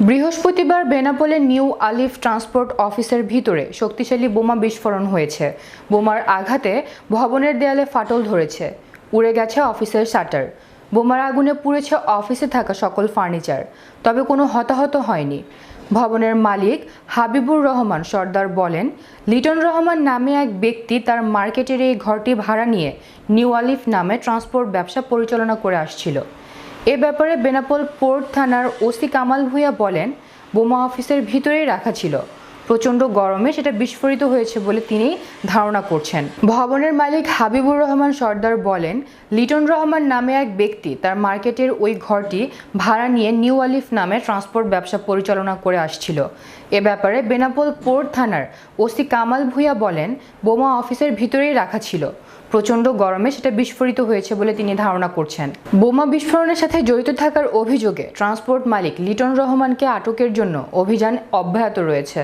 বৃহস্পতিবার বেনাপোলের নিউ আলিফ ট্রান্সপোর্ট অফিসের ভিতরে শক্তিশালী বোমা বিস্ফোরণ হয়েছে। বোমার আঘাতে ভবনের দেয়ালে ফাটল ধরেছে। উড়ে গেছে অফিসের শাটার। বোমার আগুনে পুড়েছে অফিসে থাকা সকল ফার্নিচার। তবে কোনো হতাহত হয়নি। ভবনের মালিক হাবিবুর রহমান সর্দার বলেন, লিটন রহমান নামে এক ব্যক্তি তার মার্কেটের এই ঘরটি ভাড়া নিয়ে নিউ আলিফ নামে ট্রান্সপোর্ট ব্যবসা পরিচালনা করে আসছিল। এ ব্যাপারে বেনাপোল পোর্ট থানার ওসি কামাল ভূঁইয়া বলেন বোমা অফিসের ভিতরেই রাখা ছিল। প্রচণ্ড গরমে সেটা বিস্ফোরিত হয়েছে বলে তিনি ধারণা করছেন। ভবনের মালিক হাবিবুর রহমান সর্দার বলেন, লিটন রহমান নামে এক ব্যক্তি তার মার্কেটের ওই ঘরটি ভাড়া নিয়ে নিউ আলিফ নামে ট্রান্সপোর্ট ব্যবসা পরিচালনা করে আসছিল। এ ব্যাপারে বেনাপোল পোর্ট থানার ওসি কামাল ভূঁইয়া বলেন, বোমা অফিসের ভিতরেই রাখা ছিল। প্রচণ্ড গরমে সেটা বিস্ফোরিত হয়েছে বলে তিনি ধারণা করছেন। বোমা বিস্ফোরণের সাথে জড়িত থাকার অভিযোগে ট্রান্সপোর্ট মালিক লিটন রহমানকে আটকের জন্য অভিযান অব্যাহত রয়েছে।